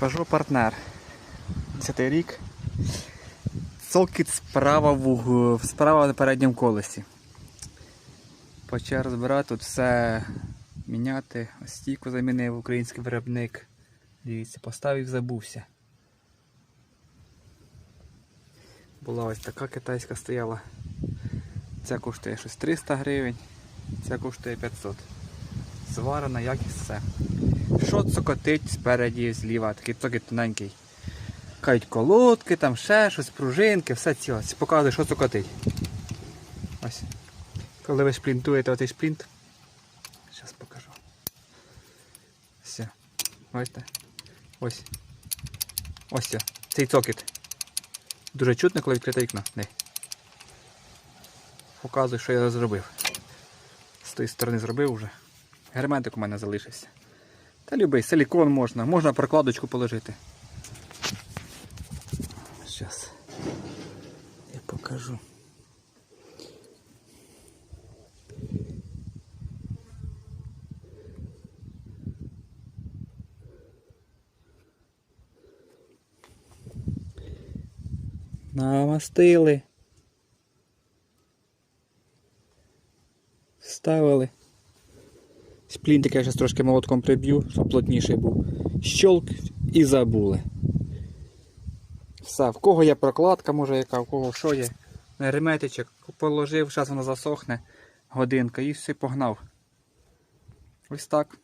Peugeot партнер. 10 рік. Цокіт справа в справа на передньому колесі. Почав розбирати тут все міняти. Стійку замінив український виробник. Дивіться, поставив, забувся. Була ось така китайська стояла. Ця коштує щось 300 гривень, ця коштує 500. Зварена, якість все. Що цокотить спереді, зліва, такий цокіт тоненький. Кають колодки, там ще щось, пружинки, все ціле. Показує, що цокотить. Ось. Коли ви шплінтуєте оцей шплінт. Зараз покажу. Все. Бачите? Ось. Ось це. Цей цокіт. Дуже чутно, коли відкрите вікно. Не. Показую, що я зробив. З тої сторони зробив вже. Герметик у мене залишився. Та любий, силікон можна, можна прокладочку положити. Зараз я покажу. Намастили. Вставили. Сплінтик я зараз трошки молотком приб'ю, щоб плотніший був. Щолк і забули. Все, в кого є прокладка, може яка, в кого що є. Реметичок положив, зараз воно засохне, годинка і все погнав. Ось так.